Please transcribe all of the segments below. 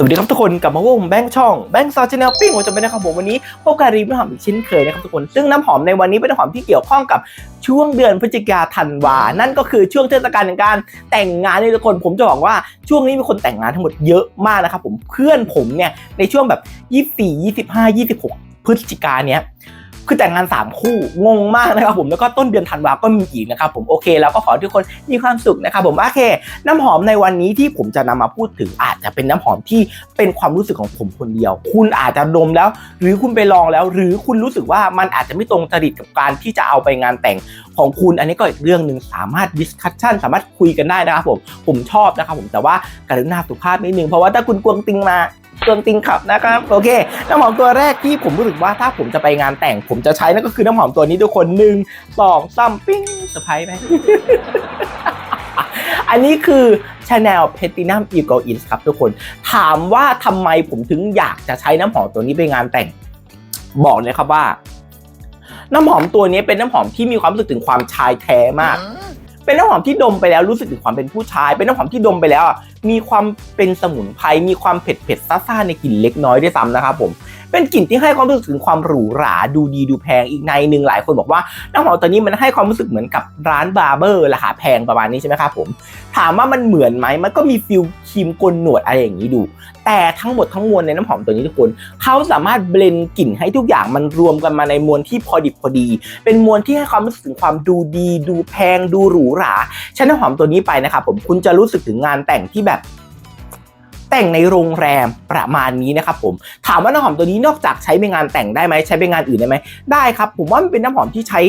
สวัสดีครับทุกคนกลับมาพบกับผมแบงค์ช่องแบงค์ซอชแนลปิ้งผมจะเป็นนะครับผมวันนี้พบกับรีวิวน้ำหอมอีกเชิ้นเคยนะครับทุกคน ซึ่งน้ำหอมในวันนี้เป็นน้ำหอมที่เกี่ยวข้องกับช่วงเดือนพฤศจิกาธันวา นั่นก็คือช่วงเทศกาลแห่งการแต่งงานนี่ทุกคน ผมจะบอกว่าช่วงนี้มีคนแต่งงานทั้งหมดเยอะมากนะครับผมเพื่อนผมเนี่ยในช่วงแบบ 24 25 26 พฤศจิกาเนี้ย คือแต่งงาน 3 คู่งงมากนะครับผมแล้วก็ต้นเดือนธันวาก็มีอีกนะครับผมโอเค แล้วก็ขอทุกคนมีความสุขนะครับผมโอเค น้ำหอมในวันนี้ที่ผมจะนำมาพูดถึงอาจจะเป็นน้ำหอมที่เป็นความรู้สึกของผมคนเดียว คุณอาจจะดมแล้ว หรือคุณไปลองแล้ว หรือคุณรู้สึกว่ามันอาจจะไม่ตรงจริตกับการที่จะเอาไปงานแต่งของคุณอันนี้ก็อีกเรื่องหนึ่งสามารถดิสคัชชันสามารถคุยกันได้นะครับผมผมชอบนะครับผมแต่ว่ากรุณาสุภาพนิดนึงเพราะว่าถ้าคุณกวงติงมา กวงติงขับนะครับโอเคน้ำหอมตัวแรกที่ผมรู้สึกว่าถ้าผมจะไปงานแต่ง ผมจะใช้นั่นก็คือน้ำหอมตัวนี้ทุกคนหนึ่งสองสามปิ้งเซอร์ไพรส์ไหมอันนี้คือ Chanel Platinum Eagle Ins ครับทุกคน ถามว่าทำไมผมถึงอยากจะใช้น้ำหอมตัวนี้ไปงานแต่ง บอกเลยครับว่า น้ำหอมตัวนี้เป็นน้ำหอมที่มีความรู้สึกถึงความชายแท้มาก เป็นน้ำหอมที่ดมไปแล้วรู้สึกถึงความเป็นผู้ชาย เป็นน้ำหอมที่ดมไปแล้วอะมีความเป็นสมุนไพรมีความเผ็ดเผ็ดซ่าๆในกลิ่นเล็กน้อยด้วยซ้ำนะครับผม เป็นกลิ่นที่ให้ความรู้สึกถึงความหรูหราดูดีดูแพงอีกในหนึ่งหลายคนบอกว่าน้ำหอมตัวนี้มันให้ความรู้สึกเหมือนกับร้านบาร์เบอร์ราคาแพงประมาณนี้ใช่ไหมครับผมถามว่ามันเหมือนไหมมันก็มีฟิลครีมกลหนวดอะไรอย่างนี้ดู แต่ทั้งหมดทั้งมวลในน้ำหอมตัวนี้ทุกคนเขาสามารถเบลนกลิ่นให้ทุกอย่างมันรวมกันมาในมวลที่พอดิบพอดี เป็นมวลที่ให้ความรู้สึกถึงความดูดี ดูแพงดูหรูหราใช้น้ำหอมตัวนี้ไปนะครับผมคุณจะรู้สึกถึงงานแต่งที่แบบ แต่งในโรงแรมประมาณนี้นะครับผมถามว่าน้ำหอมตัวนี้นอกจากใช้ไปงานแต่งได้ไหมใช้ไปงานอื่นได้ไหมได้ครับผมว่ามันเป็นน้ำหอมที่ใช้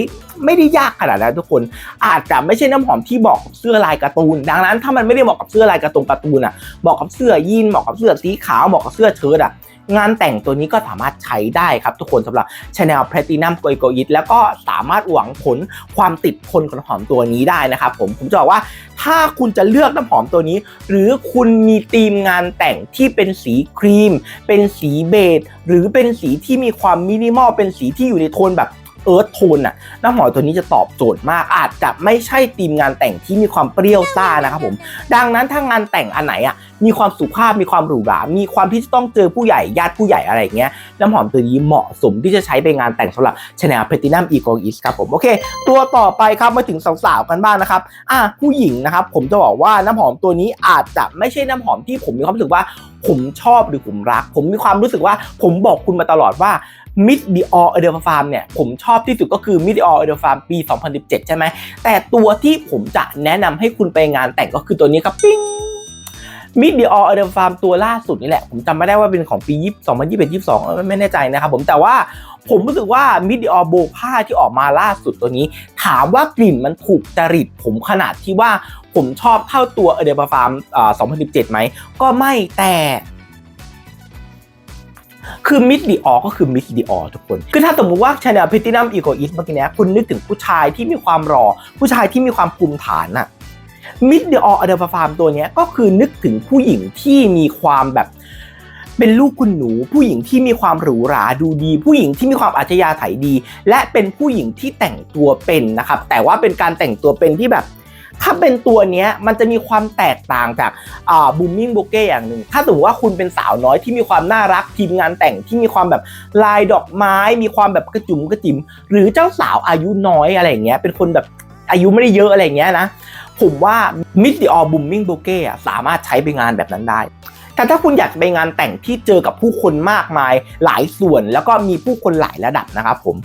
ไม่ได้ยากขนาดนั้นทุกคน อาจจะไม่ใช่น้ำหอมที่บอกกับเสื้อลายการ์ตูน ดังนั้นถ้ามันไม่ได้เหมาะกับเสื้อลายการ์ตูนการ์ตูนอะเหมาะกับเสื้อยีนเหมาะกับเสื้อสีขาวเหมาะกับเสื้อเชิ้ตอะ งานแต่งตัวนี้ก็สามารถใช้ได้ครับทุกคนสำหรับ Chanel Platinum g o y g o i t แล้วก็สามารถหวังผลความติดทนของน้ำหอมตัวนี้ได้นะครับผมผมจะบอกว่าถ้าคุณจะเลือกน้ำหอมตัวนี้ หรือคุณมีธีมงานแต่งที่เป็นสีครีม เป็นสีเบจหรือเป็นสีที่มีความมินิมอลเป็นสีที่อยู่ในโทนแบบเอิร์ธโทนน่ะน้ำหอมตัวนี้จะตอบโจทย์มาก อาจจะไม่ใช่ธีมงานแต่งที่มีความเปรี้ยวซ่านะครับผม ดังนั้นถ้างานแต่งอันไหนอะ มีความสุภาพมีความหรูหรามีความที่จะต้องเจอผู้ใหญ่ญาติผู้ใหญ่อะไรอย่างเงี้ยน้ำหอมตัวนี้เหมาะสมที่จะใช้ไปงานแต่งสำหรับ Chanel Platinum Eco Is ครับผมโอเค ตัวต่อไปครับมาถึงสาวๆกันบ้างนะครับอะผู้หญิงนะครับผมจะบอกว่าน้ำหอมตัวนี้อาจจะไม่ใช่น้ำหอมที่ผมมีความรู้สึกว่าผมชอบหรือผมรัก ผมมีความรู้สึกว่าผมบอกคุณมาตลอดว่า Miss Dior e d e r Farm เนี่ยผมชอบที่สุดก็คือ Miss Dior e d e r Farm ปี 2017 ใช่ไหมแต่ตัวที่ผมจะแนะนำให้คุณไปงานแต่งก็คือตัวนี้ครับปิ้ง Miss Dior e d e r Farm ตัวล่าสุดนี่แหละ ผมจำไม่ได้ว่าเป็นของปี2021 22ไม่แน่ใจนะครับผมแต่ว่าผมรู้สึกว่า Miss Dior โบผ้าที่ออกมาล่าสุดตัวนี้ ถามว่ากลิ่นมันถูกจริตผมขนาดที่ว่าผมชอบเท่าตัว e d e r Farm อ่า2017ไหมก็ไม่แต่คือมิดดีออก็คือมิดดีออทุกคน คือถ้าสมมติว่าชาแนลพิตินัมอีโกอิสเมื่อกี้นี้คุณนึกถึงผู้ชายที่มีความรอผู้ชายที่มีความภูมิฐานอะ มิดเดีอออเดอร์ฟาร์มตัวนี้ก็คือนึกถึงผู้หญิงที่มีความแบบเป็นลูกคุณหนู ผู้หญิงที่มีความหรูหราดูดี ผู้หญิงที่มีความอัจฉริยะไถดี และเป็นผู้หญิงที่แต่งตัวเป็นนะครับแต่ว่าเป็นการแต่งตัวเป็นที่แบบถ้าเป็นตัวเนี้ยมันจะมีความแตกต่างจากบูมมิ่งโบเก้อย่างหนึ่ง ถ้าสมมติว่าคุณเป็นสาวน้อยที่มีความน่ารักทีมงานแต่งที่มีความแบบลายดอกไม้ มีความแบบกระจุมกระจิม หรือเจ้าสาวอายุน้อยอะไรอย่างเงี้ยเป็นคนแบบอายุไม่ได้เยอะอะไรอย่างเงี้ยนะ ผมว่ามิดดิออบูมมิ่งโบเก้สามารถใช้ไปงานแบบนั้นได้ แต่ถ้าคุณอยากไปงานแต่งที่เจอกับผู้คนมากมายหลายส่วน แล้วก็มีผู้คนหลายระดับนะครับผม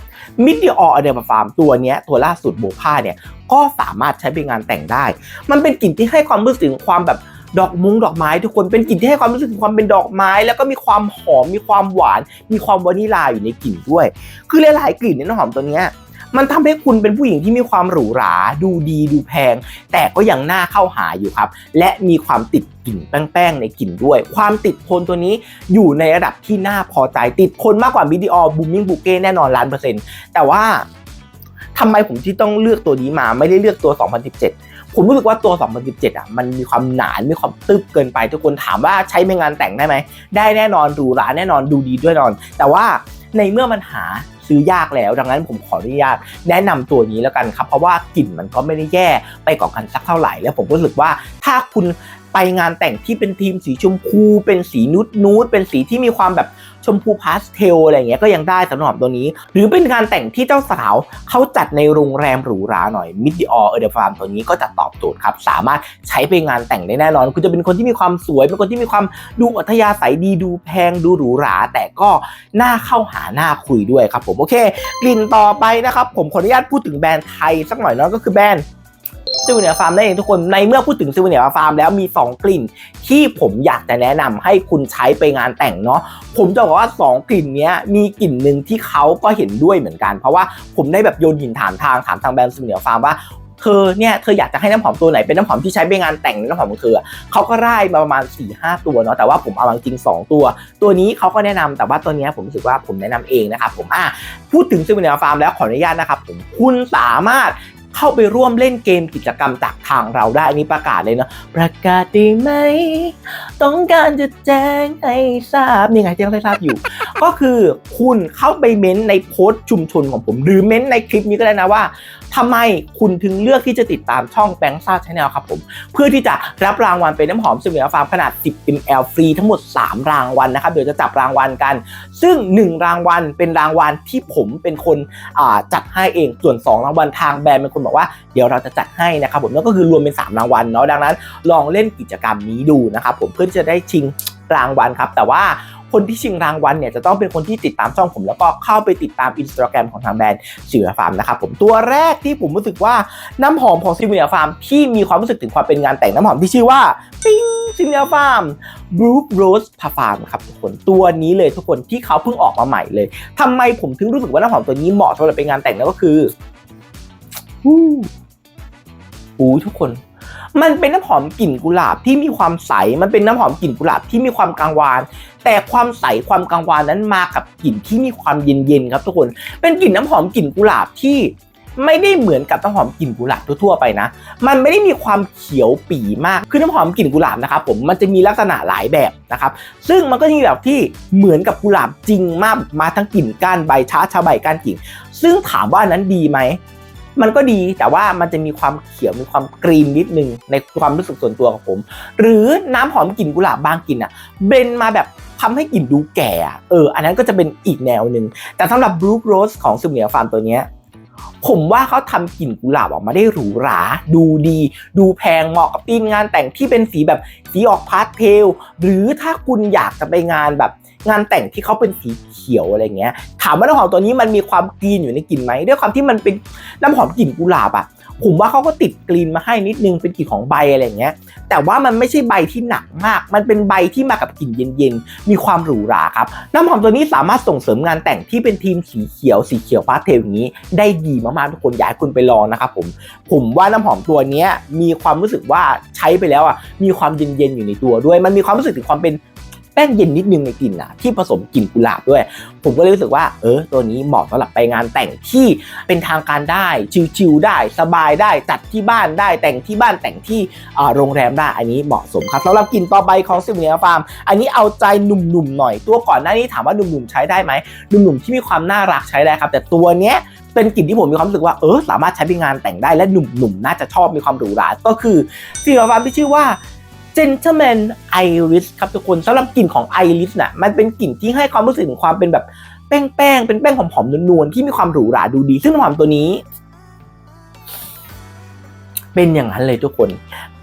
มิดดิออเดอร์ฟาร์มตัวนี้ตัวล่าสุดโบผ้าเนี่ยก็สามารถใช้ไปงานแต่งได้ มันเป็นกลิ่นที่ให้ความรู้สึกความแบบดอกมุ้งดอกไม้ทุกคนเป็นกลิ่นที่ให้ความรู้สึกถึงความเป็นดอกไม้ แล้วก็มีความหอมมีความหวาน มีความวานิลาอยู่ในกลิ่นด้วย คือหลายๆกลิ่นในน้ำหอมตัวเนี้ย มันทำให้คุณเป็นผู้หญิงที่มีความหรูหรา ดูดีดูแพง แต่ก็ยังน่าเข้าหาอยู่ครับ และมีความติดกลิ่นแป้งๆในกลิ่นด้วย ความติดทนตัวนี้อยู่ในระดับที่น่าพอใจติดทนมากกว่ามิดิออบูมมิ่งบุเก้แน่นอนล้านเปอร์เซ็นต์แต่ว่าทำไมผมที่ต้องเลือกตัวนี้มาไม่ได้เลือกตัว 2017 ผมรู้สึกว่าตัว 2017 อะ มันมีความหนานมีความตึบเกินไป ทุกคนถามว่าใช้ในงานแต่งได้ไหม ได้แน่นอนหรูหราแน่นอนดูดีด้วยนอน แต่ว่าในเมื่อมันหา ซื้อยากแล้ว ดังนั้นผมขออนุญาตแนะนำตัวนี้แล้วกันครับ เพราะว่ากลิ่นมันก็ไม่ได้แย่ไปกว่ากันสักเท่าไหร่ แล้วผมรู้สึกว่าถ้าคุณ ไปงานแต่งที่เป็นทีมสีชมพู เป็นสีนูดนูดเป็นสีที่มีความแบบชมพูพาสเทลอะไรเงี้ยก็ยังได้สำหรับตัวนี้ หรือเป็นการแต่งที่เจ้าสาวเขาจัดในโรงแรมหรูหราหน่อยมิดดิออเออเดฟาร์มตัวนี้ก็จะตอบโจทย์ครับ สามารถใช้ไปงานแต่งได้แน่นอน คุณจะเป็นคนที่มีความสวย เป็นคนที่มีความดูอัธยาศัยดีดูแพงดูหรูหรา แต่ก็น่าเข้าหาหน้าคุยด้วยครับผมโอเค กลิ่นต่อไปนะครับผมขออนุญาตพูดถึงแบรนด์ไทยสักหน่อยเนาะก็คือแบรนด์ ซิวเนียฟาร์มนั่นเองทุกคนในเมื่อพูดถึงซิวเนียฟาร์มแล้วมี 2 กลิ่น ที่ผมอยากจะแนะนำให้คุณใช้ไปงานแต่งเนาะผมจะบอกว่า 2 กลิ่นนี้มีกลิ่นหนึ่งที่เขาก็เห็นด้วยเหมือนกัน เพราะว่าผมได้แบบโยนหินถามทางถามทางแบรนด์ซิวเนียฟาร์มว่าเธอเนี่ยเธออยากจะให้น้ำหอมตัวไหนเป็นน้ำหอมที่ใช้ไปงานแต่งน้ำหอมของเธอเขาก็ได้มาประมาณ4ี่ห้าตัวเนาะแต่ว่าผมเอาจริง 2 ตัว ตัวนี้เขาก็แนะนำแต่ว่าตัวนี้ผมรู้สึกว่าผมแนะนำเองนะครับผมอะพูดถึงซิวเนียฟาร์มแล้วขออนุญาตนะครับผมคุณสามารถ เข้าไปร่วมเล่นเกมกิจกรรมจากทางเราได้ อันนี้ประกาศเลยเนาะประกาศดีไหม ต้องการจะแจ้งให้ทราบนี่ไงแจ้งให้ทราบอยู่ก็คือคุณเข้าไปเม้นต์ในโพสต์ชุมชนของผม หรือเม้นต์ในคลิปนี้ก็ได้นะว่าทำไมคุณถึงเลือกที่จะติดตามช่องแบงค์ซ่าชาแนลครับผม เพื่อที่จะรับรางวัลเป็นน้ำหอมซิมเนียฟาร์มขนาด 10 ml ฟรีทั้งหมด 3 รางวัลนะครับ เดี๋ยวจะจับรางวัลกัน ซึ่ง 1 รางวัลเป็นรางวัลที่ผมเป็นคนจัดให้เอง ส่วน 2 รางวัลทางแบรนด์เป็นคนบอกว่าเดี๋ยวเราจะจัดให้นะครับผมนั่นก็คือรวมเป็น 3 รางวัลเนาะดังนั้น ลองเล่นกิจกรรมนี้ดูนะครับผมเพื่อที่จะได้ชิงรางวัลครับ แต่ว่า คนที่ชิงรางวัลเนี่ยจะต้องเป็นคนที่ติดตามช่องผม แล้วก็เข้าไปติดตามอินสตาแกรมของทางแบรนด์ซิเนียฟาร์มนะครับผมตัวแรกที่ผมรู้สึกว่าน้ำหอมของซิเนียฟาร์มที่มีความรู้สึกถึงความเป็นงานแต่งน้ำหอมที่ชื่อว่าปิ้งซิเนียฟาร์มบรูคโรสพาฟาร์มครับทุกคนตัวนี้เลยทุกคนที่เขาเพิ่งออกมาใหม่เลยทำไมผมถึงรู้สึกว่าน้ำหอมตัวนี้เหมาะสำหรับเป็นงานแต่งนั่นก็คืออู้ทุกคน มันเป็นน้ำหอมกลิ่นกุหลาบที่มีความใส มันเป็นน้ำหอมกลิ่นกุหลาบที่มีความกังวาน แต่ความใสความกังวานนั้นมากับกลิ่นที่มีความเย็นๆครับทุกคน เป็นกลิ่นน้ำหอมกลิ่นกุหลาบที่ไม่ได้เหมือนกับน้ำหอมกลิ่นกุหลาบทั่วๆไปนะ มันไม่ได้มีความเขียวปีมาก คือน้ำหอมกลิ่นกุหลาบนะครับผมมันจะมีลักษณะหลายแบบนะครับ ซึ่งมันก็จะมีแบบที่เหมือนกับกุหลาบจริงมากมาทั้งกลิ่นก้านใบช้าชาใบก้านกิ่ง ซึ่งถามว่านั้นดีไหม มันก็ดีแต่ว่ามันจะมีความเขียวมีความกรีนนิดนึงในความรู้สึกส่วนตัวของผม หรือน้ำหอมกลิ่นกุหลาบบางกลิ่นอะเบนมาแบบทำให้กลิ่นดูแก่อะเออ อันนั้นก็จะเป็นอีกแนวหนึ่งแต่สำหรับบรูคโรสของซูเนียฟาร์มตัวเนี้ยผมว่าเขาทำกลิ่นกุหลาบออกมาได้หรูหรา ดูดี ดูแพงเหมาะกับธีมงานแต่งที่เป็นสีแบบสีออกพาสเทล หรือถ้าคุณอยากจะไปงานแบบ งานแต่งที่เขาเป็นสีเขียวอะไรเงี้ย ถามว่าน้ำหอมตัวนี้มันมีความกรีนอยู่ในกลิ่นไหมด้วยความที่มันเป็นน้ำหอมกลิ่นกุหลาบอะผมว่าเขาก็ติดกรีนมาให้นิดนึงเป็นกลิ่นของใบอะไรเงี้ย แต่ว่ามันไม่ใช่ใบที่หนักมาก มันเป็นใบที่มากับกลิ่นเย็นๆ มีความหรูหราครับ น้ำหอมตัวนี้สามารถส่งเสริมงานแต่งที่เป็นทีมสีเขียว สีเขียวพาเทลอย่างนี้ ได้ดีมากๆทุกคนอยากให้คุณไปลองนะครับผม ผมว่าน้ำหอมตัวเนี้ยมีความรู้สึกว่าใช้ไปแล้วอะ มีความเย็นๆอยู่ในตัวด้วย มันมีความรู้สึกถึงความเป็น แป้งเย็นนิดนึงในกลิ่นอะที่ผสมกลิ่นกุหลาบด้วย ผมก็เลยรู้สึกว่า เออ ตัวนี้เหมาะสำหรับไปงานแต่งที่เป็นทางการได้ชิลๆได้สบายได้จัดที่บ้านได้แต่งที่บ้านแต่งที่โรงแรมได้อันนี้เหมาะสมครับสำหรับกลิ่นต่อไปของซิมเนียฟาร์มอันนี้เอาใจหนุ่มๆหน่อยตัวก่อนหน้านี้ถามว่าหนุ่มๆใช้ได้ไหมหนุ่มๆที่มีความน่ารักใช้ได้ครับ แต่ตัวเนี้ยเป็นกลิ่นที่ผมมีความรู้สึกว่าเออสามารถใช้ไปงานแต่งได้และหนุ่มๆน่าจะชอบมีความหรูหราก็คือซิมเนียฟาร์มที่ชื่อว่า Gentleman Iris ครับทุกคนสำหรับกลิ่นของ Iris น่ะมันเป็นกลิ่นที่ให้ความรู้สึกถึงความเป็นแบบแป้งๆเป็นแป้งหอมๆนวลๆที่มีความหรูหราดูดี ซึ่งน้ำหอมตัวนี้ เป็นอย่างนั้นเลยทุกคน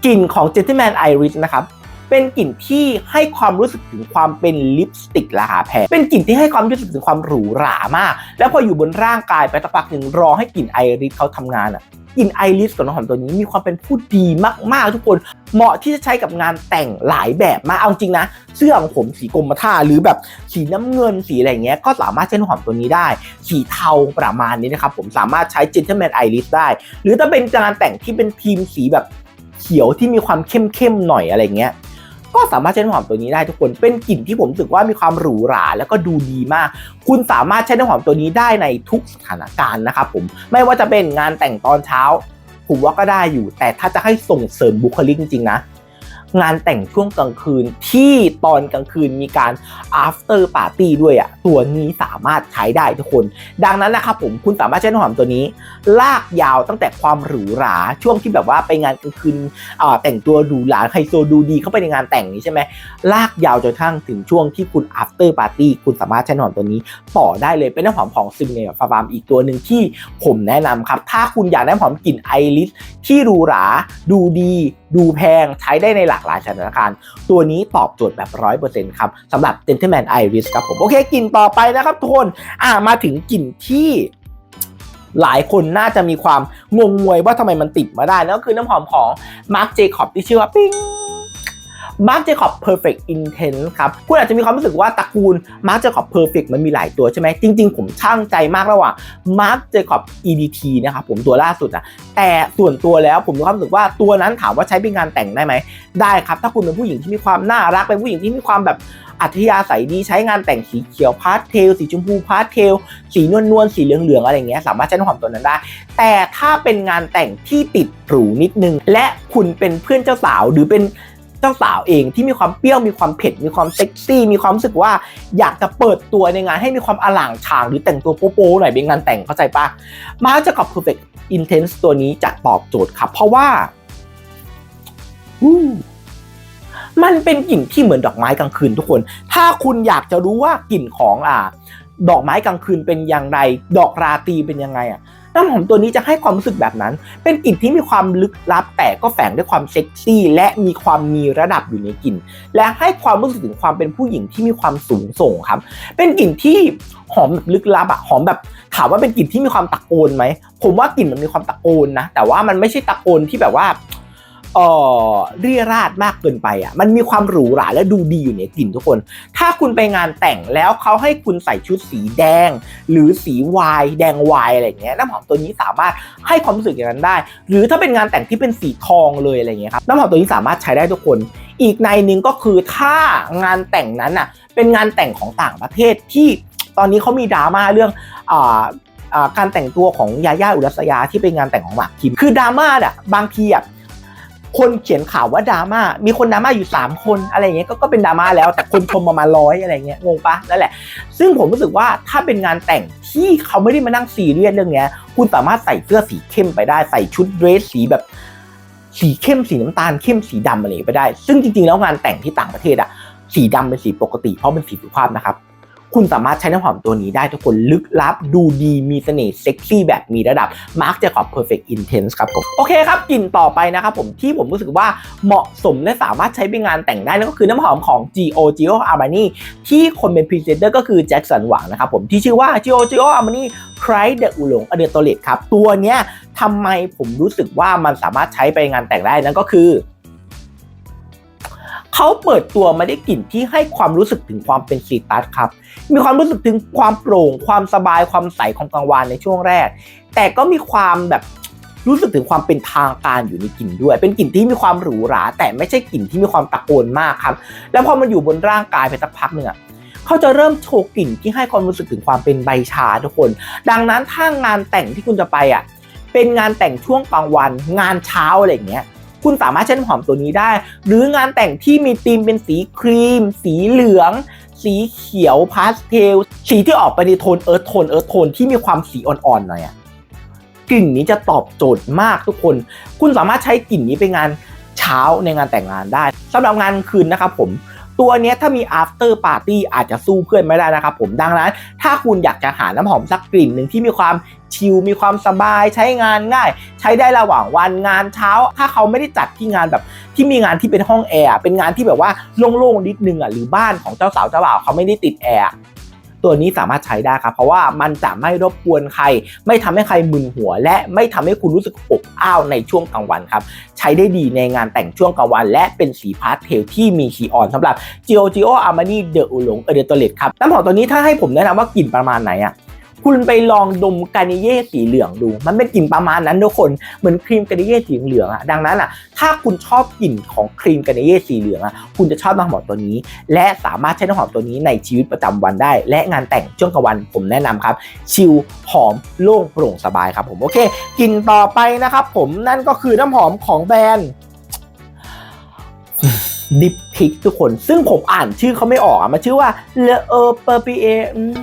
กลิ่นของ Gentleman Iris นะครับเป็นกลิ่นที่ให้ความรู้สึกถึงความเป็นลิปสติกราคาแพง เป็นกลิ่นที่ให้ความรู้สึกถึงความหรูหรามาก แล้วพออยู่บนร่างกายไปสักพักหนึ่งรอให้กลิ่นไอริสเขาทำงานอะ กลิ่นไอริสของน้ำหอมตัวนี้มีความเป็นผู้ดีมากๆ ทุกคนเหมาะที่จะใช้กับงานแต่งหลายแบบมากเอาจริงนะ เสื้อของผมสีกรมท่าหรือแบบสีน้ำเงินสีอะไรเงี้ยก็สามารถใช้น้ำหอมตัวนี้ได้ สีเทาประมาณนี้นะครับผมสามารถใช้ Gentleman Iris ได้ หรือถ้าเป็นงานแต่งที่เป็นทีมสีแบบเขียวที่มีความเข้มๆหน่อยอะไรเงี้ย ก็สามารถใช้น้ำหอมตัวนี้ได้ทุกคน เป็นกลิ่นที่ผมรู้สึกว่ามีความหรูหราแล้วก็ดูดีมาก คุณสามารถใช้น้ำหอมตัวนี้ได้ในทุกสถานการณ์นะครับผมไม่ว่าจะเป็นงานแต่งตอนเช้า ผมว่าก็ได้อยู่ แต่ถ้าจะให้ส่งเสริมบุคลิกจริงๆนะ งานแต่งช่วงกลางคืนที่ตอนกลางคืนมีการ after party ด้วยอะตัวนี้สามารถใช้ได้ทุกคน ดังนั้นนะครับผมคุณสามารถใช้น้ำหอมตัวนี้ ลากยาวตั้งแต่ความหรูหราช่วงที่แบบว่าไปงานกลางคืนแต่งตัวหรูหราไฮโซดูดีเข้าไปในงานแต่งนี้ใช่ไหมลากยาวจนกระทั่งถึงช่วงที่คุณ after party คุณสามารถใช้น้ำหอมตัวนี้ต่อได้เลยเป็นน้ำหอมของซิมเนียฟาร์มอีกตัวหนึ่งที่ผมแนะนำครับ ถ้าคุณอยากได้น้ำหอมกลิ่นไอริสที่หรูหราดูดี ดูแพงใช้ได้ในหลากหลายสถานการณ์ ตัวนี้ตอบโจทย์แบบร้อยเปอร์เซ็นต์ครับสำหรับ Gentleman Iris ครับผมโอเคกลิ่นต่อไปนะครับทุกคนอ่ามาถึงกลิ่นที่หลายคนน่าจะมีความงงงวยว่าทำไมมันติดมาได้นั่นก็คือน้ำหอมของ Marc Jacob ที่ชื่อว่าปิ้ง Marc Jacob Perfect Intense ครับ คุณอาจจะมีความรู้สึกว่าตระกูล Marc Jacob Perfect มันมีหลายตัวใช่ไหมจริง ๆ ผมช่างใจมากระหว่าง Marc Jacob EDT นะครับผมตัวล่าสุดอะแต่ส่วนตัวแล้วผมมีความรู้สึกว่าตัวนั้นถามว่าใช้เป็นงานแต่งได้ไหมได้ครับ ถ้าคุณเป็นผู้หญิงที่มีความน่ารักเป็นผู้หญิงที่มีความแบบอัธยาศัยดีใช้งานแต่งสีเขียวพาสเทลสีชมพูพาสเทลสีนวลนวลๆสีเหลืองๆอะไรอย่างเงี้ยสามารถใช้น้ำหอมตัวนั้นได้ แต่ถ้าเป็นงานแต่งที่ติดหรูนิดนึง และคุณเป็นเพื่อนเจ้าสาวหรือเป็น เจ้าสาวเองที่มีความเปรี้ยวมีความเผ็ดมีความเซ็กซี่ มีความรู้สึกว่าอยากจะเปิดตัวในงานให้มีความอล่างฉางหรือแต่งตัวโป๊ะๆหน่อยเป็นงานแต่งเข้าใจปะมาจะกับ perfect intense ตัวนี้จะตอบโจทย์ครับ เพราะว่ามันเป็นกลิ่นที่เหมือนดอกไม้กลางคืนทุกคน ถ้าคุณอยากจะรู้ว่ากลิ่นของอ่า ดอกไม้กลางคืนเป็นอย่างไร ดอกราตรีเป็นยังไงอะ น้ำหอมตัวนี้จะให้ความรู้สึกแบบนั้น เป็นกลิ่นที่มีความลึกลับ แต่ก็แฝงด้วยความเซ็กซี่ และมีความมีระดับอยู่ในกลิ่น และให้ความรู้สึกถึงความเป็นผู้หญิงที่มีความสูงส่งครับ เป็นกลิ่นที่หอมแบบลึกลับอะหอมแบบถามว่าเป็นกลิ่นที่มีความตะโกนไหม ผมว่ากลิ่นมันมีความตะโกนนะ แต่ว่ามันไม่ใช่ตะโกนที่แบบว่า เอ่อเรียราดมากเกินไปอะมันมีความหรูหราและดูดีอยู่ในกลิ่นทุกคน ถ้าคุณไปงานแต่งแล้วเขาให้คุณใส่ชุดสีแดง หรือสีวายแดงวายอะไรเงี้ยน้ำหอมตัวนี้สามารถให้ความรู้สึกอย่างนั้นได้ หรือถ้าเป็นงานแต่งที่เป็นสีทองเลยอะไรเงี้ยครับน้ำหอมตัวนี้สามารถใช้ได้ทุกคน อีกในนึงก็คือถ้างานแต่งนั้นอะเป็นงานแต่งของต่างประเทศที่ตอนนี้เขามีดราม่าเรื่องอ่าการแต่งตัวของยาย่าอุรัสยาที่เป็นงานแต่งของหมากคิม คือดราม่าอะบางทีอะ คนเขียนข่าวว่าดราม่ามีคนดราม่าอยู่ 3 คนอะไรเงี้ยก็ก็เป็นดราม่าแล้วแต่คนชมประมาณร้อยอะไรเงี้ยงงปะนั่นแหละ ซึ่งผมรู้สึกว่าถ้าเป็นงานแต่งที่เขาไม่ได้มานั่งซีเรียสเรื่องเนี้ย คุณสามารถใส่เสื้อสีเข้มไปได้ใส่ชุดเดรสสีแบบสีเข้มสีน้ำตาลเข้มสีดำอะไรไปได้ ซึ่งจริงๆแล้วงานแต่งที่ต่างประเทศอะสีดำเป็นสีปกติเพราะเป็นสีสุภาพนะครับ คุณสามารถใช้น้ำหอมตัวนี้ได้ทุกคนลึกลับ ดูดีมีเสน่ห์เซ็กซี่แบบมีระดับ Marc Jacob Perfect Intense ครับผมโอเคครับกลิ่นต่อไปนะครับผมที่ผมรู้สึกว่าเหมาะสมและสามารถใช้เป็นงานแต่งได้นั่นก็คือน้ำหอมของ Gio Gio Armani ที่คนเป็นพรีเซนเตอร์ก็คือแจ็คสันหวังนะครับผมที่ชื่อว่า Gio Gio Armani Cry the Oolong a d e t o l e t ครับตัวเนี้ยทำไมผมรู้สึกว่ามันสามารถใช้ไปงานแต่งได้นั่นก็คือ เขาเปิดตัวมาได้กลิ่นที่ให้ความรู้สึกถึงความเป็นซีตัสครับ มีความรู้สึกถึงความโปร่ง ความสบาย ความใสของกลางวานในช่วงแรก แต่ก็มีความแบบรู้สึกถึงความเป็นทางการอยู่ในกลิ่นด้วย เป็นกลิ่นที่มีความหรูหรา แต่ไม่ใช่กลิ่นที่มีความตะโกนมากครับ แล้วพอมันอยู่บนร่างกายไปสักพักหนึ่งอะเขาจะเริ่มโชว์กลิ่นที่ให้ความรู้สึกถึงความเป็นใบชาทุกคน ดังนั้นถ้างานแต่งที่คุณจะไปอะ เป็นงานแต่งช่วงกลางวัน งานเช้าอะไรอย่างเงี้ย คุณสามารถใช้น้ำหอมตัวนี้ได้ หรืองานแต่งที่มีธีมเป็นสีครีม สีเหลือง สีเขียวพาสเทลสีที่ออกไปในโทนเอิร์ธโทนเอิร์ธโทนที่มีความสีอ่อนๆหน่อยอะกลิ่นนี้จะตอบโจทย์มากทุกคน คุณสามารถใช้กลิ่นนี้ไปงานเช้าในงานแต่งงานได้สำหรับงานคืนนะครับผม ตัวเนี้ยถ้ามี after party อาจจะสู้เพื่อนไม่ได้นะครับผมดังนั้น ถ้าคุณอยากจะหาน้ำหอมสักกลิ่นหนึ่งที่มีความชิลมีความสบายใช้งานง่าย ใช้ได้ระหว่างวันงานเช้า ถ้าเขาไม่ได้จัดที่งานแบบที่มีงานที่เป็นห้องแอร์เป็นงานที่แบบว่าโล่งๆนิดนึงอะหรือบ้านของเจ้าสาวเจ้าบ่าวเขาไม่ได้ติดแอร์ ตัวนี้สามารถใช้ได้ครับ เพราะว่ามันจะไม่รบกวนใคร ไม่ทำให้ใครมึนหัว และไม่ทำให้คุณรู้สึกอบอ้าวในช่วงกลางวันครับ ใช้ได้ดีในงานแต่งช่วงกลางวัน และเป็นสีพาสเทลที่มีคีออนสำหรับ Gio Gio Armani The Ulong e d e t o l e t ครับน้ำหอมตัวนี้ถ้าให้ผมแนะนำว่ากลิ่นประมาณไหนอะ คุณไปลองดมกาเนเย่สีเหลืองดู มันเป็นกลิ่นประมาณนั้นทุกคนเหมือนครีมกาเนเย่สีเหลืองอะดังนั้นอะถ้าคุณชอบกลิ่นของครีมกาเนเย่สีเหลืองอะคุณจะชอบน้ำหอมตัวนี้ และสามารถใช้น้ำหอมตัวนี้ในชีวิตประจำวันได้ และงานแต่งช่วงกลางวันผมแนะนำครับ ชิลหอมโล่งโปร่งสบายครับผมโอเคกลิ่นต่อไปนะครับผมนั่นก็คือน้ำหอมของแบรนด์ ดิปพิกทุกคน ซึ่งผมอ่านชื่อเขาไม่ออกอะมันชื่อว่าเลเออเปอร์ปีเอ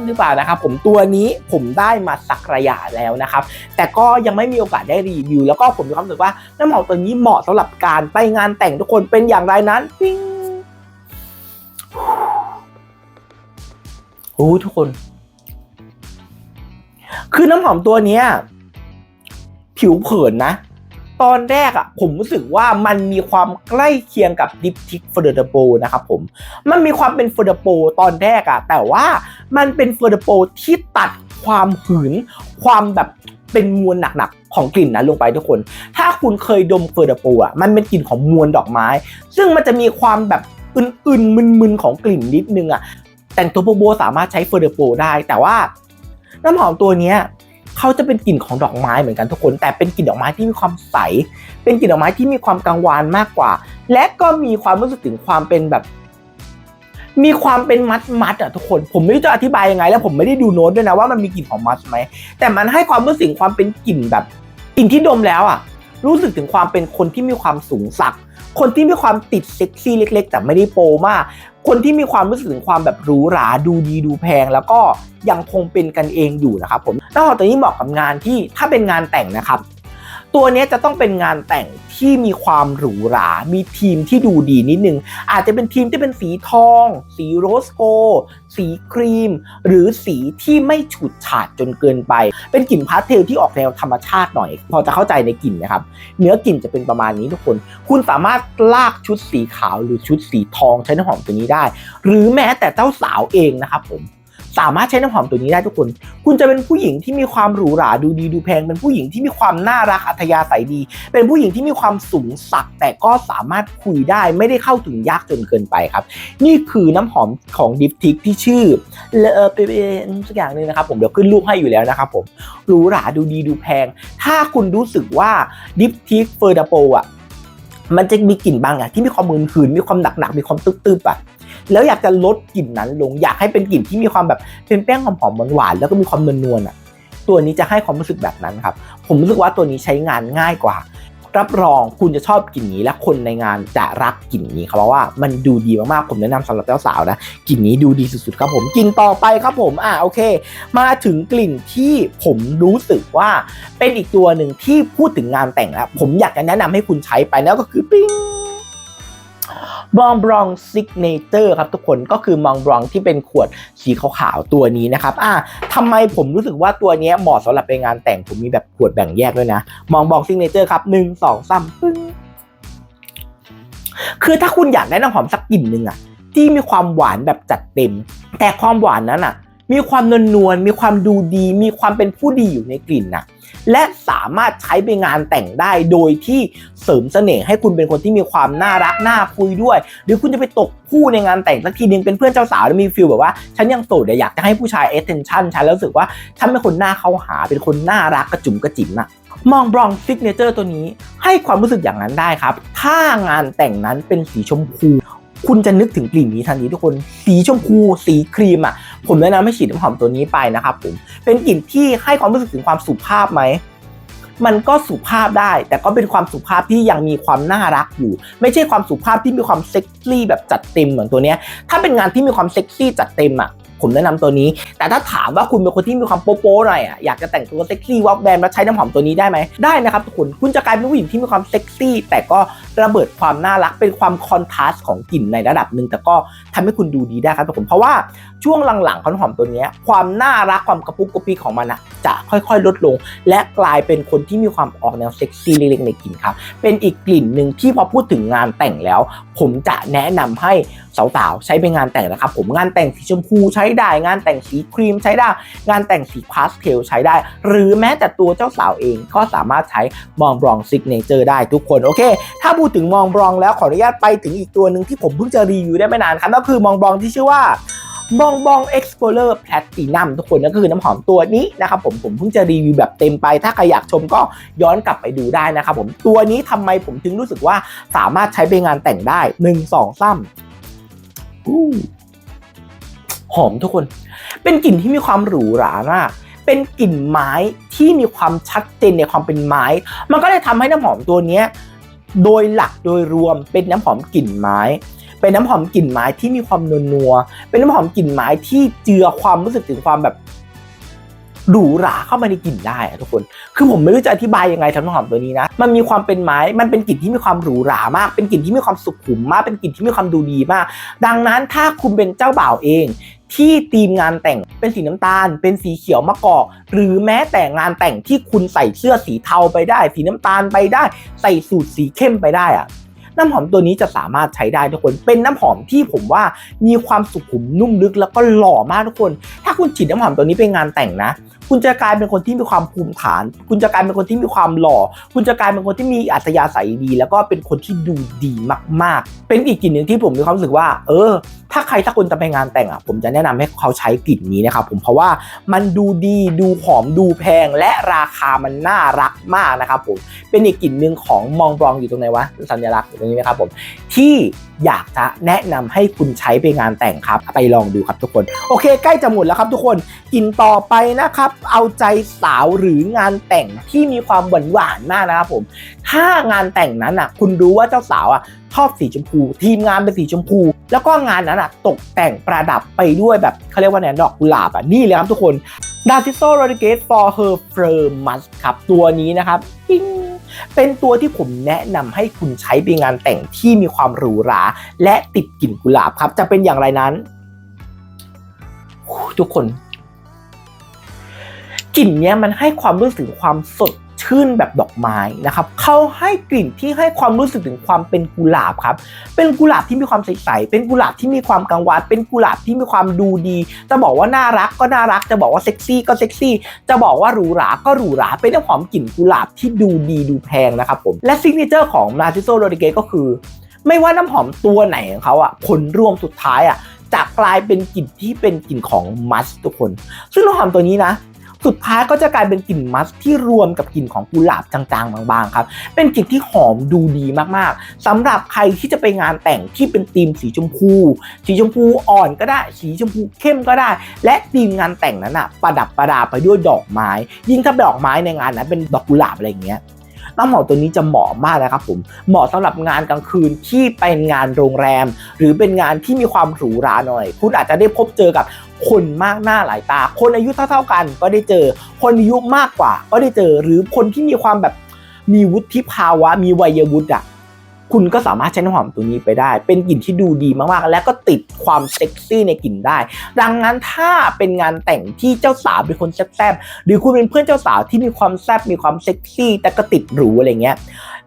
หรือเปล่านะครับ ผมตัวนี้ผมได้มาสักระยะแล้วนะครับ แต่ก็ยังไม่มีโอกาสได้รีวิว แล้วก็ผมมีความรู้สึกว่าน้ำหอมตัวนี้เหมาะสำหรับการไปงานแต่งทุกคนเป็นอย่างไรนั้นปิ้งโอ้ทุกคน คือน้ำหอมตัวนี้ผิวเผินนะ ตอนแรกอะผมรู้สึกว่ามันมีความใกล้เคียงกับดิปทิกเฟอร์เดโปนะครับผมมันมีความเป็นเฟอร์เดโปตอนแรกอะแต่ว่ามันเป็นเฟอร์เดโปที่ตัดความหืน ความแบบเป็นมวลหนักๆ ของกลิ่นนั้นลงไปทุกคน ถ้าคุณเคยดมเฟอร์เดโปอะมันเป็นกลิ่นของมวลดอกไม้ ซึ่งมันจะมีความแบบอื่นๆมึนๆของกลิ่นนิดนึงอะแต่งตัวโบโบสามารถใช้เฟอร์เดโปได้ แต่ว่าน้ำหอมตัวเนี้ย เขาจะเป็นกลิ่นของดอกไม้เหมือนกันทุกคน แต่เป็นกลิ่นดอกไม้ที่มีความใส เป็นกลิ่นดอกไม้ที่มีความกังวานมากกว่า และก็มีความรู้สึกถึงความเป็นแบบ มีความเป็นมัดมัดๆอะทุกคน ผมไม่รู้จะอธิบายยังไง แล้วผมไม่ได้ดูโน้ตด้วยนะว่ามันมีกลิ่นของมัดไหมแต่มันให้ความรู้สึกถึงความเป็นกลิ่นแบบกลิ่นที่ดมแล้วอะ รู้สึกถึงความเป็นคนที่มีความสูงสัก คนที่มีความติดเซ็กซี่เล็ก ๆ แต่ไม่ได้โปมาก คนที่มีความรู้สึกถึงความแบบหรูหราดูดีดูแพง แล้วก็ยังคงเป็นกันเองอยู่นะครับผมน้ำหอมตัวนี้เหมาะกับงานที่ถ้าเป็นงานแต่งนะครับ ตัวนี้จะต้องเป็นงานแต่งที่มีความหรูหรา มีทีมที่ดูดีนิดนึง อาจจะเป็นทีมที่เป็นสีทอง สีโรสโก สีครีม หรือสีที่ไม่ฉูดฉาดจนเกินไป เป็นกลิ่นพาสเทลที่ออกแนวธรรมชาติหน่อย พอจะเข้าใจในกลิ่นนะครับ เนื้อกลิ่นจะเป็นประมาณนี้ทุกคน คุณสามารถลากชุดสีขาวหรือชุดสีทองใช้น้ำหอมตัวนี้ได้ หรือแม้แต่เจ้าสาวเองนะครับผม สามารถใช้น้ำหอมตัวนี้ได้ทุกคน คุณจะเป็นผู้หญิงที่มีความหรูหราดูดีดูแพง เป็นผู้หญิงที่มีความน่ารักอัธยาศัยดี เป็นผู้หญิงที่มีความสูงสักแต่ก็สามารถคุยได้ไม่ได้เข้าถึงยากจนเกินไปครับ นี่คือน้ำหอมของดิฟทิกที่ชื่อเลอเปเปสักอย่างหนึงนะครับผมเดี๋ยวขึ้นรูปให้อยู่แล้วนะครับผมหรูหราดูดีดูแพง ถ้าคุณรู้สึกว่าดิฟทิกเฟอร์ดาโปอะมันจะมีกลิ่นบางอย่างที่มีความมึนหืนมีความหนักหนักมีความตึ๊บๆอะ แล้วอยากจะลดกลิ่นนั้นลง อยากให้เป็นกลิ่นที่มีความแบบเป็นแป้งหอมๆหวานๆแล้วก็มีความนวลๆอะตัวนี้จะให้ความรู้สึกแบบนั้นครับ ผมรู้สึกว่าตัวนี้ใช้งานง่ายกว่า รับรองคุณจะชอบกลิ่นนี้และคนในงานจะรักกลิ่นนี้ครับเพราะว่ามันดูดีมากๆ ผมแนะนำสำหรับเจ้าสาวนะกลิ่นนี้ดูดีสุดๆครับผมกลิ่นต่อไปครับผมอ่าโอเค มาถึงกลิ่นที่ผมรู้สึกว่าเป็นอีกตัวหนึ่งที่พูดถึงงานแต่งแล้วผมอยากจะแนะนำให้คุณใช้ไปแล้วก็คือปิ้ง มองบรองซิกเนเจอร์ครับทุกคนก็คือมองบรองที่เป็นขวดสีขาวๆตัวนี้นะครับอ่าทำไมผมรู้สึกว่าตัวนี้เหมาะสำหรับไปงานแต่งผมมีแบบขวดแบ่งแยกด้วยนะ มองบรองซิกเนเจอร์ครับหนึ่งสองสามปึ้งคือถ้าคุณอยากได้น้ำหอมสักกลิ่นหนึ่งอะที่มีความหวานแบบจัดเต็ม แต่ความหวานนั้นอะ มีความนวลนวลๆมีความดูดี มีความเป็นผู้ดีอยู่ในกลิ่นนะและสามารถใช้ไปงานแต่งได้โดยที่เสริมเสน่ห์ให้คุณเป็นคนที่มีความน่ารักน่าคุยด้วย หรือคุณจะไปตกคู่ในงานแต่งสักทีนึงเป็นเพื่อนเจ้าสาวแล้วมีฟีลแบบว่า ฉันยังโสดอยากจะให้ผู้ชาย attention ฉันแล้วรู้สึกว่าฉันเป็นคนน่าเข้าหาเป็นคนน่ารักกระจุ๋มกระจิ๋มอะมองบรองซิกเนเจอร์ตัวนี้ให้ความรู้สึกอย่างนั้นได้ครับ ถ้างานแต่งนั้นเป็นสีชมพู คุณจะนึกถึงกลิ่นนี้ทันทีทุกคน สีชมพู สีครีมอะ ผมแนะนำให้ฉีดน้ำหอมตัวนี้ไปนะครับผม เป็นกลิ่นที่ให้ความรู้สึกถึงความสุภาพไหม มันก็สุภาพได้ แต่ก็เป็นความสุภาพที่ยังมีความน่ารักอยู่ ไม่ใช่ความสุภาพที่มีความเซ็กซี่แบบจัดเต็มเหมือนตัวเนี้ย ถ้าเป็นงานที่มีความเซ็กซี่จัดเต็มอะผมแนะนำตัวนี้ แต่ถ้าถามว่าคุณเป็นคนที่มีความโป๊ะๆหน่อยอะ อยากจะแต่งตัวเซ็กซี่วับแบนแล้วใช้น้ำหอมตัวนี้ได้ไหม ได้นะครับทุกคน คุณจะกลายเป็นผู้หญิงที่มีความเซ็กซี่ แต่ก็ระเบิดความน่ารักเป็นความคอนทราสต์ของกลิ่นในระดับหนึ่งแต่ก็ทำให้คุณดูดีได้ครับทุกคนเพราะว่าช่วงหลังๆขอนหอมตัวนี้ความน่ารักความกระปุกกระปิของมันอะจะค่อยๆ ลดลง และกลายเป็นคนที่มีความออกแนวเซ็กซี่เล็กๆในกลิ่นครับเป็นอีกกลิ่นหนึ่งที่พอพูดถึงงานแต่งแล้ว ผมจะแนะนำให้สาวๆใช้เป็นงานแต่งนะครับผมงานแต่งสีชมพูใช้ได้ งานแต่งสีครีมใช้ได้ งานแต่งสีพาสเทลใช้ได้ หรือแม้แต่ตัวเจ้าสาวเองก็สามารถใช้มองบรองซิกเนเจอร์ได้ทุกคนโอเค ถ้าพูดถึงมองบรองแล้วขออนุญาตไปถึงอีกตัวหนึ่งที่ผมเพิ่งจะรีวิวได้ไม่นานครับก็คือมองบรองที่ชื่อว่าบองบอง Explorer Platinum ทุกคนนั่นก็คือน้ำหอมตัวนี้นะครับผมผมเพิ่งจะรีวิวแบบเต็มไป ถ้าใครอยากชมก็ย้อนกลับไปดูได้นะครับผมตัวนี้ทำไมผมถึงรู้สึกว่าสามารถใช้ไปงานแต่งได้ 1 2 3อู้หอมทุกคน เป็นกลิ่นที่มีความหรูหรามากเป็นกลิ่นไม้ที่มีความชัดเจนในความเป็นไม้ มันก็เลยทำให้น้ำหอมตัวเนี้ย โดยหลักโดยรวมเป็นน้ำหอมกลิ่นไม้ เป็นน้ำหอมกลิ่นไม้ที่มีความนัวๆเป็นน้ำหอมกลิ่นไม้ที่เจือความรู้สึกถึงความแบบหรูหราเข้ามาในกลิ่นได้ทุกคน คือผมไม่รู้จะอธิบายยังไงสำหรับน้ำหอมตัวนี้นะ มันมีความเป็นไม้ มันเป็นกลิ่นที่มีความหรูหรามาก เป็นกลิ่นที่มีความสุขุมมาก เป็นกลิ่นที่มีความดูดีมาก ดังนั้นถ้าคุณเป็นเจ้าบ่าวเอง ที่ทีมงานแต่งเป็นสีน้ำตาล เป็นสีเขียวมะกอก หรือแม้แต่งานแต่งที่คุณใส่เสื้อสีเทาไปได้ สีน้ำตาลไปได้ ใส่สูทสีเข้มไปได้อะน้ำหอมตัวนี้จะสามารถใช้ได้ทุกคน เป็นน้ำหอมที่ผมว่ามีความสุขุมนุ่มลึกแล้วก็หล่อมากทุกคน ถ้าคุณฉีดน้ำหอมตัวนี้ไปงานแต่งนะ คุณจะกลายเป็นคนที่มีความภูมิฐาน คุณจะกลายเป็นคนที่มีความหล่อ คุณจะกลายเป็นคนที่มีอัธยาศัยดี แล้วก็เป็นคนที่ดูดีมาก ๆ เป็นอีกกลิ่นหนึ่งที่ผมมีความรู้สึกว่า เออ ถ้าใครถ้าคนจะไปงานแต่งอะผมจะแนะนำให้เขาใช้กลิ่นนี้นะครับผมเพราะว่ามันดูดีดูหอมดูแพงและราคามันน่ารักมากนะครับผมเป็นอีกกลิ่นหนึ่งของมองบรองอยู่ตรงไหนวะสัญลักษณ์อยู่ตรงนี้นะครับผมที่อยากจะแนะนำให้คุณใช้ไปงานแต่งครับ ไปลองดูครับทุกคน โอเค ใกล้จะหมดแล้วครับทุกคนกลิ่นต่อไปนะครับเอาใจสาวหรืองานแต่งที่มีความหวานหวานมากนะครับผม ถ้างานแต่งนั้นอะ คุณรู้ว่าเจ้าสาวอะชอบสีชมพู ทีมงานเป็นสีชมพู แล้วก็งานนั้นอะตกแต่งประดับไปด้วยแบบเขาเรียกว่าเนี่ยดอกกุหลาบอะนี่เลยครับทุกคน d a r t i s o r o d r i g u e z for her firm musk ครับ ตัวนี้นะครับปิ้งเป็นตัวที่ผมแนะนำให้คุณใช้ไปงานแต่งที่มีความหรูหรา และติดกลิ่นกุหลาบครับ จะเป็นอย่างไรนั้น ทุกคน กลิ่นเนี้ยมันให้ความรู้สึกความสดชื่นแบบดอกไม้นะครับเขาให้กลิ่นที่ให้ความรู้สึกถึงความเป็นกุหลาบครับ เป็นกุหลาบที่มีความใสๆ เป็นกุหลาบที่มีความกังวานเป็นกุหลาบที่มีความดูดี จะบอกว่าน่ารักก็น่ารัก จะบอกว่าเซ็กซี่ก็เซ็กซี่ จะบอกว่าหรูหรา ก็หรูหรา เป็นน้ำหอมกลิ่นกุหลาบที่ดูดีดูแพงนะครับผม และซิกเนเจอร์ของ Narciso Rodriguez ก็คือ ไม่ว่าน้ำหอมตัวไหนของเขาอะผลรวมสุดท้ายอะจะกลายเป็นกลิ่นที่เป็นกลิ่นของมัสทุกคน ซึ่งน้ำหอมตัวนี้นะ สุดท้ายก็จะกลายเป็นกลิ่นมัสที่รวมกับกลิ่นของกุหลาบจางๆ บางๆครับ เป็นกลิ่นที่หอมดูดีมากๆสำหรับใครที่จะไปงานแต่งที่เป็นธีมสีชมพู สีชมพูอ่อนก็ได้ สีชมพูเข้มก็ได้ และธีมงานแต่งนั้นอะประดับประดาไปด้วยดอกไม้ ยิ่งถ้าดอกไม้ในงานนั้นเป็นดอกกุหลาบอะไรเงี้ยน้ำหอมตัวนี้จะเหมาะมากนะครับผม เหมาะสำหรับงานกลางคืนที่เป็นงานโรงแรม หรือเป็นงานที่มีความหรูหราหน่อย คุณอาจจะได้พบเจอกับ คนมากหน้าหลายตา คนอายุเท่า ๆกัน ก็ได้เจอ คนอายุมากกว่า ก็ได้เจอ หรือคนที่มีความแบบมีวุฒิภาวะ มีวัยวุฒิอะ คุณก็สามารถใช้น้ำหอมตัวนี้ไปได้ เป็นกลิ่นที่ดูดีมากๆ และก็ติดความเซ็กซี่ในกลิ่นได้ ดังนั้นถ้าเป็นงานแต่งที่เจ้าสาวเป็นคนแซ่บๆ หรือคุณเป็นเพื่อนเจ้าสาวที่มีความแซ่บ มีความเซ็กซี่ แต่ก็ติดหรูอะไรเงี้ย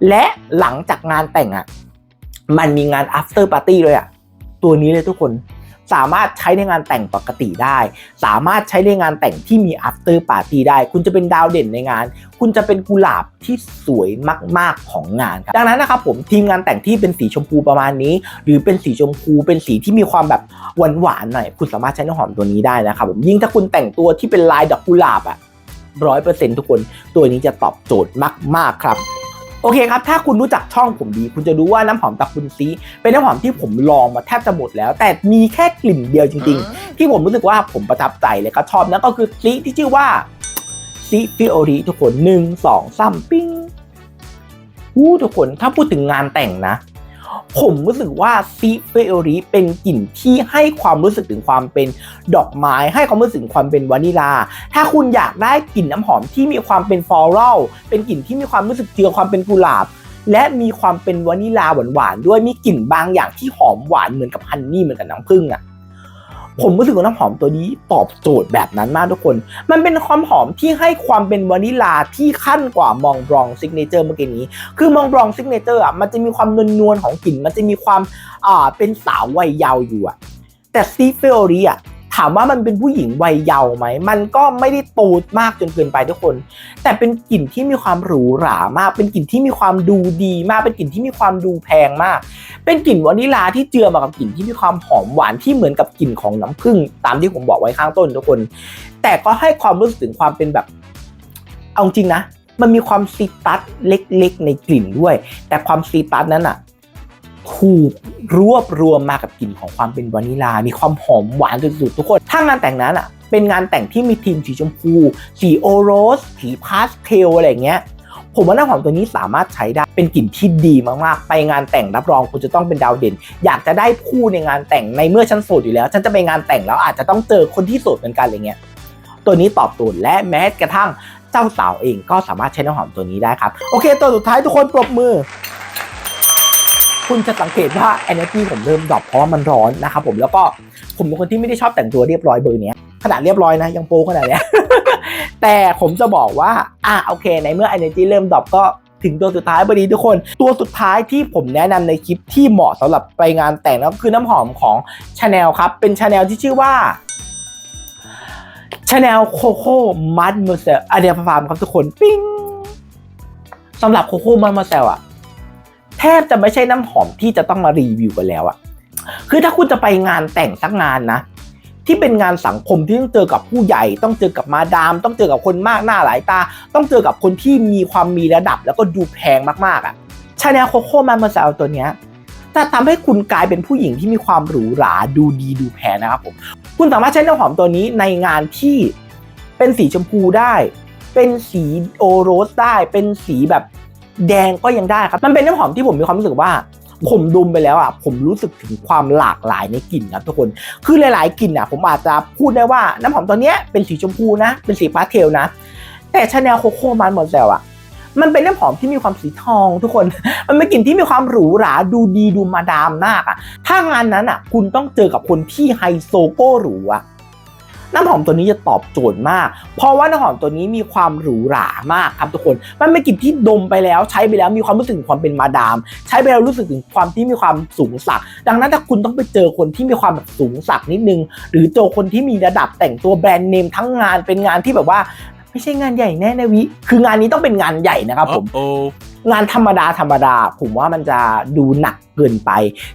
และหลังจากงานแต่งอะ มันมีงาน after party เลยอะ ตัวนี้เลยทุกคน สามารถใช้ในงานแต่งปกติได้ สามารถใช้ในงานแต่งที่มี after party ได้ คุณจะเป็นดาวเด่นในงาน คุณจะเป็นกุหลาบที่สวยมาก ๆของงานครับ ดังนั้นนะครับผมทีมงานแต่งที่เป็นสีชมพูประมาณนี้ หรือเป็นสีชมพูเป็นสีที่มีความแบบหวานๆหน่อยคุณสามารถใช้น้ำหอมตัวนี้ได้นะครับผมยิ่งถ้าคุณแต่งตัวที่เป็นลายดอกกุหลาบอะร้อยเปอร์เซ็นต์ทุกคน ตัวนี้จะตอบโจทย์มาก ๆ ครับ โอเคครับ ถ้าคุณรู้จักช่องผมดี คุณจะรู้ว่าน้ำหอมตระกุนซี เป็นน้ำหอมที่ผมลองมาแทบจะหมดแล้ว แต่มีแค่กลิ่นเดียวจริง ๆ ที่ผมรู้สึกว่าผมประทับใจเลยก็ชอบนั่นก็คือซีที่ชื่อว่าซีฟิโอริทุกคนหนึ่งสองสามปิ้งวู้ทุกคนถ้าพูดถึงงานแต่งนะ ผมรู้สึกว่าซีฟิโอรีเป็นกลิ่นที่ให้ความรู้สึกถึงความเป็นดอกไม้ ให้ความรู้สึกความเป็นวานิลา ถ้าคุณอยากได้กลิ่นน้ำหอมที่มีความเป็นฟลอรัลเป็นกลิ่นที่มีความรู้สึกเจือความเป็นกุหลาบ และมีความเป็นวานิลาหวานๆด้วยมีกลิ่นบางอย่างที่หอมหวานเหมือนกับฮันนี่เหมือนกับน้ำผึ้งอะ ผมรู้สึกว่าน้ำหอมตัวนี้ตอบโจทย์แบบนั้นมากทุกคน มันเป็นความหอมที่ให้ความเป็นวานิลาที่ขั้นกว่ามองบรองซิกเนเจอร์เมื่อกี้นี้ คือมองบรองซิกเนเจอร์อะมันจะมีความนวลๆของกลิ่น มันจะมีความอ่าเป็นสาววัยเยาว์อยู่อะแต่ซีเฟอรีอะ ถามว่ามันเป็นผู้หญิงวัยเยาว์ไหม มันก็ไม่ได้โตมากจนเกินไปทุกคน แต่เป็นกลิ่นที่มีความหรูหรามาก เป็นกลิ่นที่มีความดูดีมาก เป็นกลิ่นที่มีความดูแพงมาก เป็นกลิ่นวานิลาที่เจือมากับกลิ่นที่มีความหอมหวานที่เหมือนกับกลิ่นของน้ำผึ้งตามที่ผมบอกไว้ข้างต้นทุกคน แต่ก็ให้ความรู้สึกถึงความเป็นแบบ เอาจริงนะ มันมีความซีตัสเล็กๆ ในกลิ่นด้วย แต่ความซีตัสนั้นอะ ถูกรวบรวมมากับกลิ่นของความเป็นวานิลา มีความหอมหวานสุดๆทุกคน ถ้างานแต่งนั้นอะ เป็นงานแต่งที่มีธีมสีชมพู สีโอโรส สีพาสเทลอะไรเงี้ย ผมว่าน้ำหอมตัวนี้สามารถใช้ได้ เป็นกลิ่นที่ดีมากๆ ไปงานแต่งรับรองคุณจะต้องเป็นดาวเด่น อยากจะได้คู่ในงานแต่งในเมื่อฉันโสดอยู่แล้ว ฉันจะไปงานแต่งแล้วอาจจะต้องเจอคนที่โสดเหมือนกันอะไรเงี้ย ตัวนี้ตอบโจทย์และแม้กระทั่งเจ้าสาวเองก็สามารถใช้น้ำหอมตัวนี้ได้ครับ โอเค ตัวสุดท้ายทุกคนปรบมือ คุณจะสังเกตว่า energy ผมเริ่มดรอปเพราะว่ามันร้อนนะครับผมแล้วก็ผมเป็นคนที่ไม่ได้ชอบแต่งตัวเรียบร้อยเบอร์นี้ขนาดเรียบร้อยนะยังโป๊ขนาดนี้แต่ผมจะบอกว่าอะโอเค ในเมื่อ energy เริ่มดรอปก็ถึงตัวสุดท้ายพอดีทุกคน ตัวสุดท้ายที่ผมแนะนำในคลิปที่เหมาะสำหรับไปงานแต่งก็คือน้ำหอมของ Chanel ครับ เป็น Chanel ที่ชื่อว่า Chanel Coco Mud m u s e l อะเดียฟาร์มครับทุกคน ปิ้งสำหรับ Coco Mud m u s e l อะ แทบจะไม่ใช่น้ำหอมที่จะต้องมารีวิวกันแล้วอะคือถ้าคุณจะไปงานแต่งสักงานนะ ที่เป็นงานสังคมที่ต้องเจอกับผู้ใหญ่ ต้องเจอกับมาดาม ต้องเจอกับคนมากหน้าหลายตา ต้องเจอกับคนที่มีความมีระดับ แล้วก็ดูแพงมากๆอะชาแนลโคโค่มาเมอร์เซลตัวเนี้ยจะทำให้คุณกลายเป็นผู้หญิงที่มีความหรูหราดูดีดูแพงนะครับผมคุณสามารถใช้น้ำหอมตัวนี้ในงานที่เป็นสีชมพูได้ เป็นสีโอโรสได้ เป็นสีแบบ แดงก็ยังได้ครับ มันเป็นน้ำหอมที่ผมมีความรู้สึกว่า ผมดมไปแล้วอะผมรู้สึกถึงความหลากหลายในกลิ่นครับทุกคน คือหลาย ๆกลิ่นอะ ผมอาจจะพูดได้ว่าน้ำหอมตัวเนี้ยเป็นสีชมพูนะ เป็นสีพาสเทลนะ แต่ชาแนลโคโค่มันหมดแล้วอะมันเป็นน้ำหอมที่มีความสีทองทุกคน มันเป็นกลิ่นที่มีความหรูหราดูดีดูมาดามมากอะถ้างานนั้นอะคุณต้องเจอกับคนที่ไฮโซโก้หรูอะ น้ำหอมตัวนี้จะตอบโจทย์มาก เพราะว่าน้ำหอมตัวนี้มีความหรูหรามากครับทุกคน มันเป็นกลิ่นที่ดมไปแล้วใช้ไปแล้วมีความรู้สึกถึงความเป็นมาดาม ใช้ไปแล้วรู้สึกถึงความที่มีความสูงสัก ดังนั้นถ้าคุณต้องไปเจอคนที่มีความแบบสูงสักนิดนึง หรือเจอคนที่มีระดับแต่งตัวแบรนด์เนมทั้งงานเป็นงานที่แบบว่า ไม่ใช่งานใหญ่แน่นะวิ คืองานนี้ต้องเป็นงานใหญ่นะครับผม Uh-oh. งานธรรมดาธรรมดา ผมว่ามันจะดูหนักเกินไป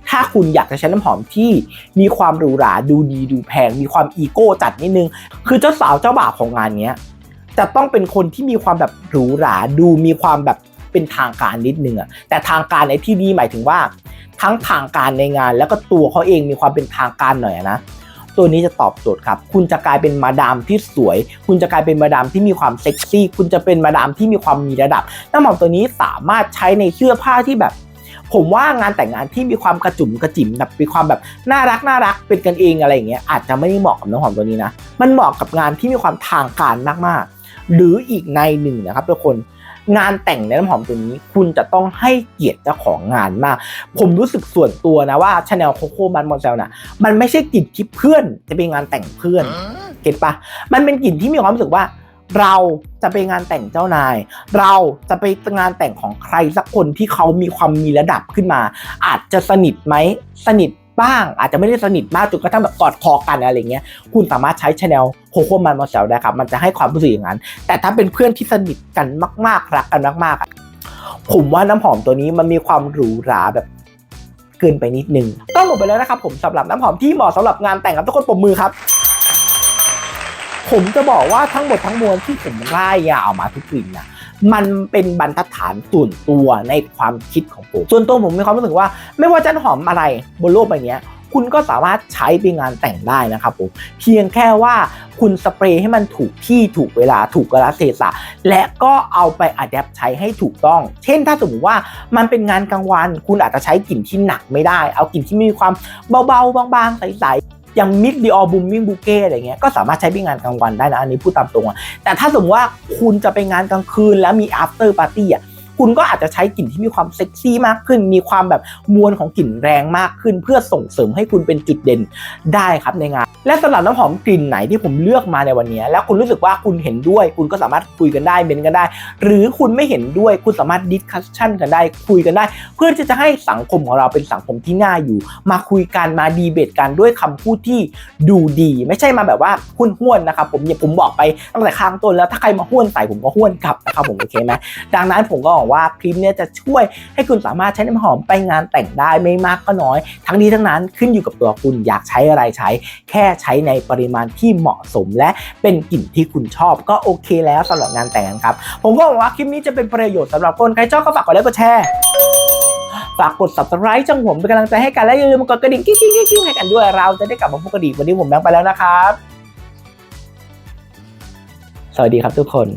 ถ้าคุณอยากจะใช้น้ำหอมที่มีความหรูหราดูดีดูแพง มีความอีโก้จัดนิดนึง คือเจ้าสาวเจ้าบ่าวของงานเนี้ยจะต้องเป็นคนที่มีความแบบหรูหราดูมีความแบบเป็นทางการนิดนึงอะแต่ทางการในที่นี้หมายถึงว่า ทั้งทางการในงานแล้วก็ตัวเขาเองมีความเป็นทางการหน่อยอะนะ ตัวนี้จะตอบโจทย์ครับ คุณจะกลายเป็นมาดามที่สวย คุณจะกลายเป็นมาดามที่มีความเซ็กซี่ คุณจะเป็นมาดามที่มีความมีระดับ น้ำหอมตัวนี้สามารถใช้ในเสื้อผ้าที่แบบ ผมว่างานแต่งงานที่มีความกระจุ่มกระจิ๋มแบบมีความแบบน่ารักน่ารักเป็นกันเองอะไรอย่างเงี้ยอาจจะไม่ได้เหมาะกับน้ำหอมตัวนี้นะ มันเหมาะกับงานที่มีความทางการมากๆ หรืออีกในหนึ่งนะครับทุกคน งานแต่งในน้ำหอมตัวนี้ คุณจะต้องให้เกียรติเจ้าของงานมาก ผมรู้สึกส่วนตัวนะว่าชาแนลโคโค่มันมอนเซลน่ะมันไม่ใช่กลิ่นที่เพื่อนจะเป็นงานแต่งเพื่อนเก็ตปะมันเป็นกลิ่นที่มีความรู้สึกว่าเราจะไปงานแต่งเจ้านาย เราจะไปงานแต่งของใครสักคนที่เขามีความมีระดับขึ้นมา อาจจะสนิทไหมสนิท บ้าง อาจจะไม่ได้สนิทมากจนกระทั่งแบบกอดคอกันอะไรเงี้ยคุณสามารถใช้ชาแนลโคโค่มันมอเซลได้ครับมันจะให้ความรู้สึกอย่างนั้น แต่ถ้าเป็นเพื่อนที่สนิทกันมากๆรักกันมากๆผมว่าน้ำหอมตัวนี้มันมีความหรูหราแบบเกินไปนิดนึงต้องหมดไปแล้วนะครับผมสำหรับน้ำหอมที่เหมาะสำหรับงานแต่งครับทุกคนปรบมือครับผมจะบอกว่าทั้งหมดทั้งมวลที่ผมไล่ยาวมาทุกกลิ่นนะ มันเป็นบรรทัดฐานส่วนตัวในความคิดของผม ส่วนตัวผมมีความรู้สึกว่า ไม่ว่าจะหอมอะไรบนโลกใบเนี้ยคุณก็สามารถใช้ไปงานแต่งได้นะครับผม เพียงแค่ว่าคุณสเปรย์ให้มันถูกที่ถูกเวลาถูกกระเทศะและก็เอาไปอัดแอปใช้ให้ถูกต้อง เช่นถ้าสมมติว่ามันเป็นงานกลางวัน คุณอาจจะใช้กลิ่นที่หนักไม่ได้ เอากลิ่นที่มีความเบาๆบางๆใสๆ อย่างมิดดิออบูมมิ่งบูเก้อะไรเงี้ยก็สามารถใช้ไปงานกลางวันได้นะ อันนี้พูดตามตรงอะแต่ถ้าสมมติว่าคุณจะไปงานกลางคืนแล้วมี after party อะ คุณก็อาจจะใช้กลิ่นที่มีความเซ็กซี่มากขึ้น มีความแบบมวลของกลิ่นแรงมากขึ้น เพื่อส่งเสริมให้คุณเป็นจุดเด่นได้ครับในงาน และสำหรับน้ำหอมกลิ่นไหนที่ผมเลือกมาในวันนี้ แล้วคุณรู้สึกว่าคุณเห็นด้วย คุณก็สามารถคุยกันได้เมนกันได้ หรือคุณไม่เห็นด้วยคุณสามารถดิสคัชชั่นกันได้คุยกันได้ เพื่อที่จะให้สังคมของเราเป็นสังคมที่น่าอยู่ มาคุยกันมาดีเบตกันด้วยคำพูดที่ดูดี ไม่ใช่มาแบบว่าหุ้นห้วนนะครับผมเนี่ยผมบอกไปตั้งแต่ข้างต้นแล้วถ้าใครมาห้วนใส่ผมก็ห้วนกลับนะครับผมโอเคไหมดังนั้นผมก็หวังว่าคลิปเนี้ยจะช่วยให้คุณสามารถใช้น้ำหอมไปงานแต่งได้ไม่มากก็น้อย ทั้งนี้ทั้งนั้นขึ้นอยู่กับตัวคุณอยากใช้อะไรใช้ แค่ใช้ในปริมาณที่เหมาะสม และเป็นกลิ่นที่คุณชอบก็โอเคแล้วสำหรับงานแต่งครับ ผมก็หวังว่าคลิปนี้จะเป็นประโยชน์สำหรับคนใครชอบก็ฝากกดไลค์กดแชร์ฝากกด subscribe จังผมเป็นกำลังใจให้กันและอย่าลืมกดกระดิ่งกิ๊งกิ๊งกิ๊งให้กันด้วยเราจะได้กลับมาพบกันอีกวันนี้ผมแบงค์ไปแล้วนะครับ สวัสดีครับทุกคน